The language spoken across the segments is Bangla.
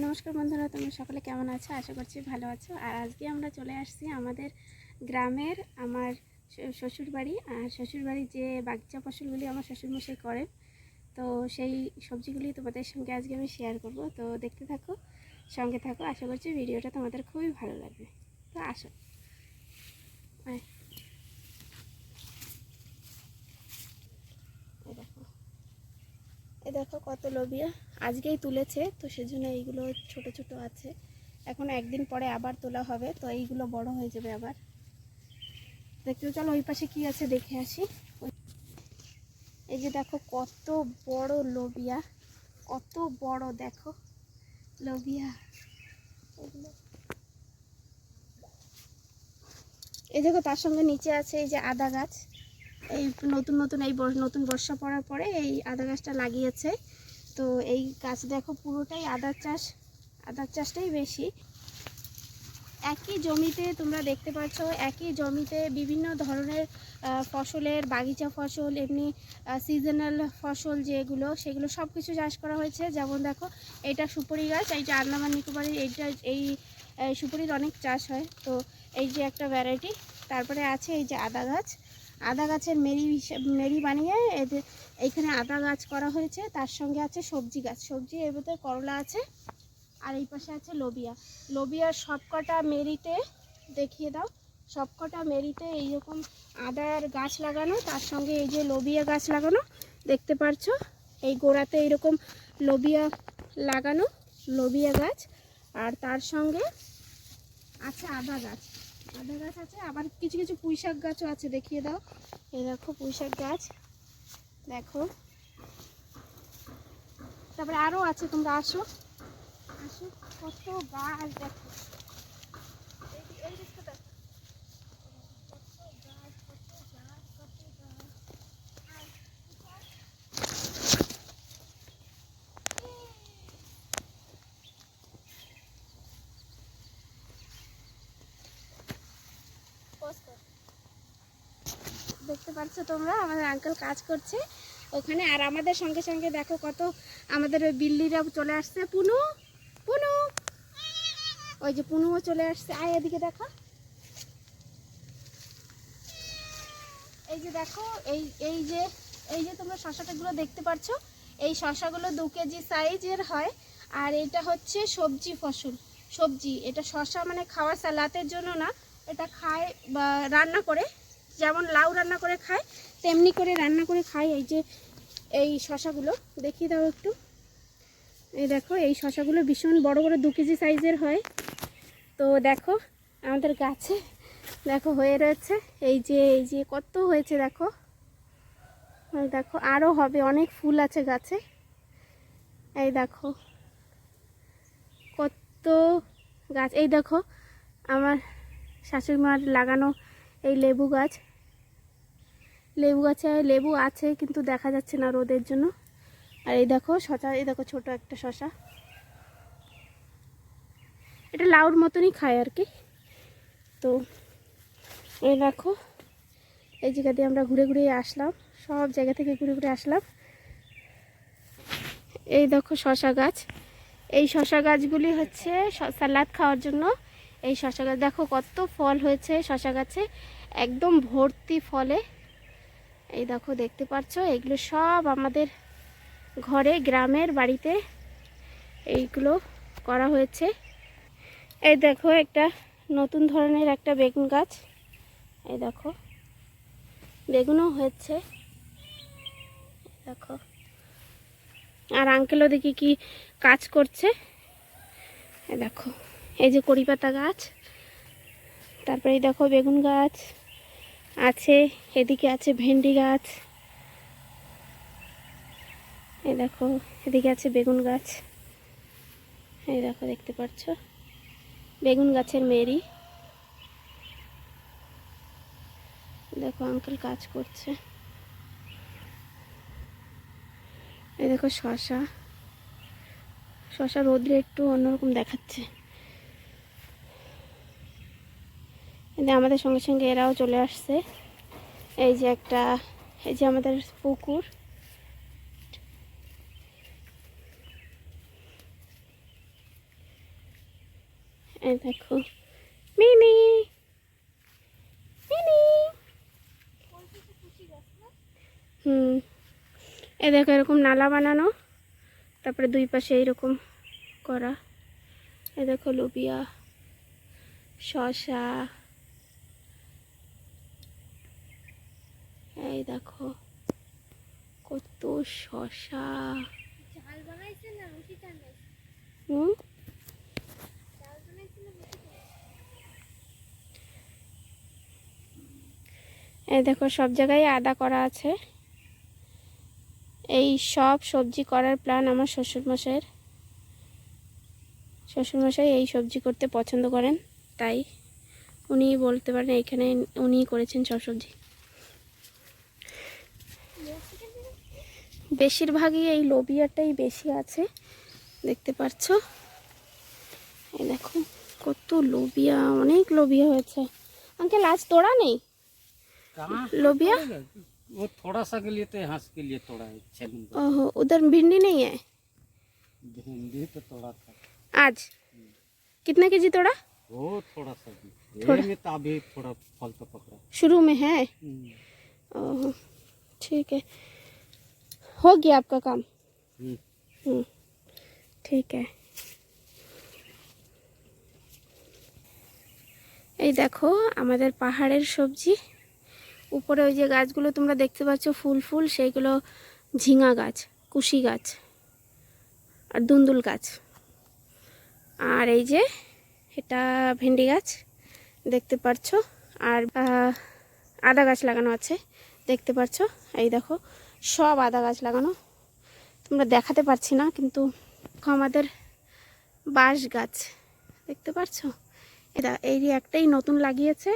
নমস্কার বন্ধুরা, তোমরা সকলে কেমন আছো? আশা করছি ভালো আছো। আর আজকে আমরা চলে আসছি আমাদের গ্রামের আমার শ্বশুরবাড়ি। আর শ্বশুর বাড়ির যে বাগিচা ফসলগুলি আমার শ্বশুরমশাই করেন, তো সেই সবজিগুলি তোমাদের সঙ্গে আজকে আমি শেয়ার করব। তো দেখতে থাকো, সঙ্গে থাকো। আশা করছি ভিডিওটা তোমাদের খুবই ভালো লাগবে। তো আসো। আয়। এই দেখো এই দেখো কত লোবিয়া আজকেই তুলেছে, তো সেজন্য এইগুলো ছোট ছোট আছে। এখন একদিন পরে আবার তোলা হবে, তো এইগুলো বড় হয়ে যাবে আবার। দেখতে চলো ওই পাশে কি আছে, দেখে আসি। এই যে দেখো কত বড় লোবিয়া কত বড় দেখো লোবিয়া এগুলো এই দেখো তার সঙ্গে নিচে আছে এই যে আদা গাছ। এই নতুন নতুন এই নতুন বর্ষা পড়ার পরে এই আদা গাছটা লাগিয়েছে। তো এই গাছ দেখো পুরোটাই আদার চাষ আদার চাষটাই বেশি। একই জমিতে তোমরা দেখতে পাচ্ছ, একই জমিতে বিভিন্ন ধরনের ফসলের বাগিচা ফসল, এমনি সিজনাল ফসল যেগুলো, সেগুলো সব কিছু চাষ করা হয়েছে। যেমন দেখো এটা সুপারি গাছ, এইটা আন্দামান নিকোবরের, এইটা, এই সুপারির অনেক চাষ হয়। তো এই যে একটা ভ্যারাইটি তারপরে আছে এই যে আদা গাছ। আদা গাছের মেরি মেরি বানিয়ে এদের এইখানে আদা গাছ করা হয়েছে। তার সঙ্গে আছে সবজি গাছ। সবজি এর ভিতরে করলা আছে আর এই পাশে আছে লোবিয়া। লোবিয়ার সবকটা মেরিতে, দেখিয়ে দাও, সবকটা মেরিতে এইরকম আদার গাছ লাগানো। তার সঙ্গে এই যে লোবিয়া গাছ লাগানো, দেখতে পারছ? এই গোড়াতে এইরকম লোবিয়া লাগানো, লোবিয়া গাছ। আর তার সঙ্গে আছে আদা গাছ। আদা গাছ আছে, আবার কিছু কিছু পুঁই শাক গাছও আছে, দেখিয়ে দাও। এই দেখো পুঁই শাক গাছ, দেখো। তারপরে আরও আছে, তোমরা আসো। আসো, কত গাছ দেখো। এই দিকটা দেখো। কত গাছ, কত গাছ, কত গাছ। আর কোথায়? Pause কর। দেখতে পাচ্ছ তোমরা, আমাদের আঙ্কেল কাজ করছে ওখানে। আর আমাদের সঙ্গে সঙ্গে দেখো কত আমাদের ওই বিল্লিরা চলে আসছে। পুনু পুনু। ওই যে পুনুও চলে আসছে। আয় এদিকে দেখো। এই যে দেখো, এই এই যে এই যে তোমরা শশাটাগুলো দেখতে পাচ্ছ, এই শশাগুলো দু কেজি সাইজের হয়। আর এটা হচ্ছে সবজি ফসল। সবজি, এটা শশা মানে খাওয়া সালাতের জন্য না, এটা খায় বা রান্না করে। যেমন লাউ রান্না করে খায়, তেমনি করে রান্না করে খাই এই যে, এই শশাগুলো। দেখিয়ে দাও একটু। এই দেখো, এই শশাগুলো ভীষণ বড় বড় দু কেজি সাইজের হয়। তো দেখো, আমাদের গাছে দেখো হয়ে রয়েছে। এই যে এই যে কত হয়েছে দেখো। দেখো আরও হবে, অনেক ফুল আছে গাছে। এই দেখো, কত গাছ। এই দেখো, আমার শাশুড়ি মার লাগানো এই লেবু গাছ। লেবু গাছে লেবু আছে, কিন্তু দেখা যাচ্ছে না রোদের জন্য। আর এই দেখো শশা, এই দেখো ছোট একটা শশা। এটা লাউর মতনই খায় আর কি। তো এই দেখো, এই জায়গা দিয়ে আমরা ঘুরে ঘুরে আসলাম, সব জায়গা থেকে ঘুরে ঘুরে আসলাম। এই দেখো শশা গাছ। এই শশা গাছগুলি হচ্ছে সালাদ খাওয়ার জন্য এই শশা গাছ, দেখো কত ফল হয়েছে শশা গাছে, একদম ভর্তি ফলে। এই দেখো, দেখতে পাচ্ছ, এগুলো সব আমাদের ঘরে, গ্রামের বাড়িতে এইগুলো করা হয়েছে। এই দেখো, একটা নতুন ধরনের একটা বেগুন গাছ। এই দেখো, বেগুনও হয়েছে। দেখো। আর আঙ্কেলও দেখি কি কাজ করছে? দেখো। এই যে কড়ি পাতা গাছ তারপরে দেখো বেগুন গাছ, আছে, এদিকে আছে ভেন্ডি গাছ, এই দেখো, এদিকে আছে বেগুন গাছ, এই দেখো দেখতে পাচ্ছ, বেগুন গাছের মেরি, দেখো আঙ্কেল কাজ করছে, এই দেখো শশা শশা রোদ্রে একটু অন্যরকম দেখাচ্ছে। যে আমাদের সঙ্গে সঙ্গে এরাও চলে আসছে। এই যে একটা, এই যে আমাদের পুকুর। দেখো, মিনি মিনি। হুম এ দেখো এরকম নালা বানানো। তারপরে দুই পাশে এইরকম করা। এ দেখো লুবিয়া শশা এই দেখো কত শশা। হুম? এই দেখো সব জায়গায় আদা করা আছে। এই সব সবজি করার প্ল্যান আমার শ্বশুরমশাইয়ের। শ্বশুরমশাই এই সবজি করতে পছন্দ করেন তাই উনি বলতে পারেন এইখানে উনিই করেছেন সব সবজি। বেশিরভাগই এই লোবিয়াটাই বেশি আছে দেখতে পাচ্ছ এই দেখো কত লোবিয়া অনেক লোবিয়া হয়েছে আঙ্কেল আজ তোড়া নেই कहाँ लोबिया वो थोड़ा सा के लिए तो यहाँ के लिए थोड़ा है छः दिन बाद। ओहो उधर भिंडी नहीं है भिंडी तो थोड़ा था आज कितना के जी तोड़ा वो थोड़ा सा भी थोड़ा। ये में तो अभी थोड़ा फल तो पकड़ा शुरू में है हम्म, ओहो ठीक है हो गया आपका काम हम्म। हम्म ठीक है এই দেখো আমাদের পাহাড়ের সবজি উপরে ওই যে গাছগুলো তোমরা দেখতে পাচ্ছ ফুল ফুল সেইগুলো ঝিঙা গাছ কুশি গাছ আর দুন্দুল গাছ আর এই যে এটা ভেন্ডি গাছ দেখতে পাচ্ছ আর আহ, আদা গাছ লাগানো আছে দেখতে পাচ্ছ এই দেখো সব আদা গাছ লাগানো। তোমরা দেখাতে পারছি না, কিন্তু আমাদের বাঁশ গাছ, দেখতে পারছ? এটা এই একটাই নতুন লাগিয়েছে,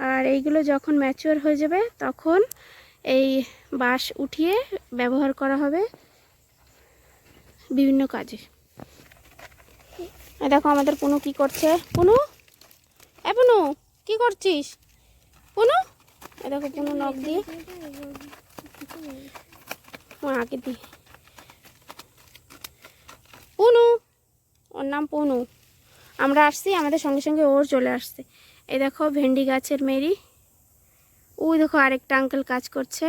আর এইগুলো যখন ম্যাচিওর হয়ে যাবে, তখন এই বাঁশ উঠিয়ে ব্যবহার করা হবে বিভিন্ন কাজে। দেখো আমাদের পুনু কি করছে। পুনু? এ পুনু, কি করছিস? পুনু? দেখো পুনু নখ দিয়ে দি পুনু ওর নাম পুনু আমরা আসছি, আমাদের সঙ্গে সঙ্গে ওর চলে আসছে। এই দেখো, ভেন্ডি গাছের মেরি। ওই দেখো, আরেকটা আঙ্কেল কাজ করছে।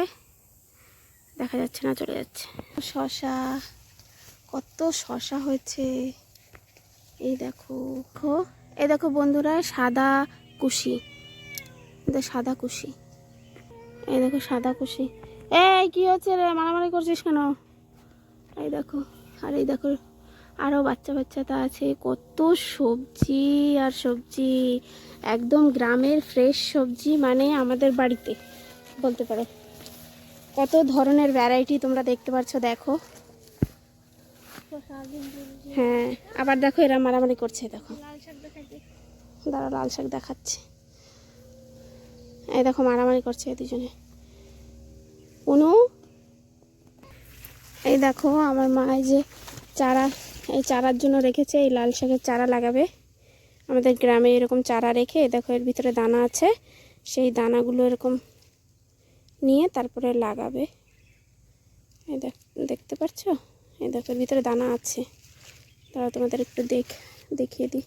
দেখা যাচ্ছে না, চলে যাচ্ছে। শশা, কত শশা হয়েছে। এই দেখো দেখো। এই দেখো বন্ধুরা, সাদা কুশি। সাদা কুশি। এই দেখো, সাদা কুশি। এই, কি হচ্ছে রে? মারামারি করছিস কেন? এই দেখো, আর এই দেখো আরও বাচ্চা বাচ্চাটা আছে। কত সবজি আর সবজি, একদম গ্রামের ফ্রেশ সবজি মানে আমাদের বাড়িতে, বলতে পারো। কত ধরনের ভ্যারাইটি তোমরা দেখতে পাচ্ছ, দেখো। হ্যাঁ আবার দেখো এরা মারামারি করছে, দেখো। দাঁড়া লাল শাক দেখাচ্ছে। এই দেখো, মারামারি করছে দুজনে। অনু এই দেখো, আমার মা এই যে চারা, এই চারার জন্য রেখেছে, এই লাল শাকের চারা লাগাবে। আমাদের গ্রামে এরকম চারা রেখে দেখো এর ভিতরে দানা আছে, সেই দানাগুলো এরকম নিয়ে তারপরে লাগাবে। এই দেখ, দেখতে পাচ্ছ এই দেখো, এর ভিতরে দানা আছে। তারা তোমাদের একটু দেখ, দেখিয়ে দিই।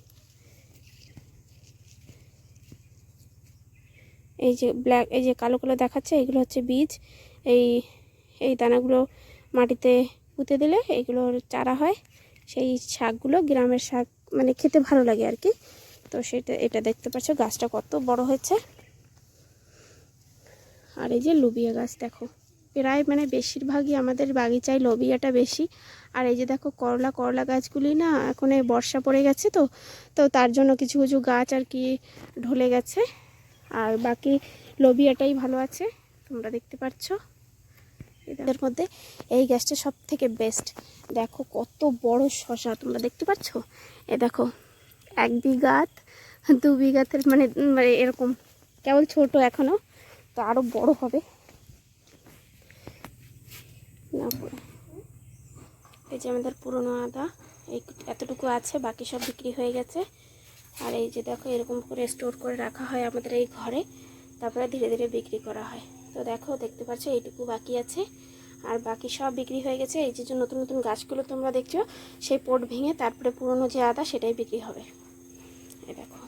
এই যে ব্ল্যাক এই যে কালো কালো দেখাচ্ছে, এগুলো হচ্ছে বীজ। এই এই দানাগুলো মাটিতে পুঁতে দিলে এগুলোর চারা হয়। সেই শাকগুলো গ্রামের শাক মানে খেতে ভালো লাগে আর কি। তো সেটা, এটা দেখতে পাচ্ছ, গাছটা কত বড় হয়েছে। আর এই যে লুবিয়া গাছ, দেখো। প্রায় মানে বেশিরভাগই আমাদের বাগিচায় লবিয়াটা বেশি। আর এই যে দেখো, করলা করলা গাছগুলি না এখন এই বর্ষা পড়ে গেছে তো তো তার জন্য কিছু কিছু গাছ আর কি ঢলে গেছে। আর বাকি লবিয়াটাই ভালো আছে। তোমরা দেখতে পাচ্ছ এদের মধ্যে এই গ্যাসটা সব থেকে বেস্ট দেখো কত বড় শশা, তোমরা দেখতে পাচ্ছ এ দেখো, এক বিঘাত দু বিঘাতের মানে মানে এরকম। কেবল ছোট এখনও, তো আরও বড় হবে। না এই যে আমাদের পুরনো আদা, এই এতটুকু আছে, বাকি সব বিক্রি হয়ে গেছে। আর এই যে দেখো, এরকম করে স্টোর করে রাখা হয় আমাদের এই ঘরে। তারপরে ধীরে ধীরে বিক্রি করা হয়। তো দেখো, দেখতে পাচ্ছ, এইটুকু বাকি আছে। আর বাকি সব বিক্রি হয়ে গেছে। এই যে নতুন নতুন গাছগুলো তোমরা দেখছ, সেই পোট ভেঙে তারপরে পুরনো যে আদা, সেটাই বিক্রি হবে। এই দেখো।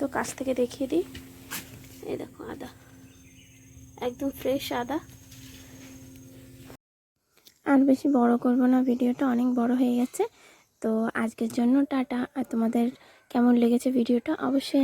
তো কাছ থেকে দেখিয়ে দিই। এই দেখো আদা। একদম ফ্রেশ আদা। আর বেশি বড় করব না, ভিডিওটা অনেক বড় হয়ে গেছে। তো আজকের জন্য টাটা। আর তোমাদের কেমন লেগেছে ভিডিওটা, অবশ্যই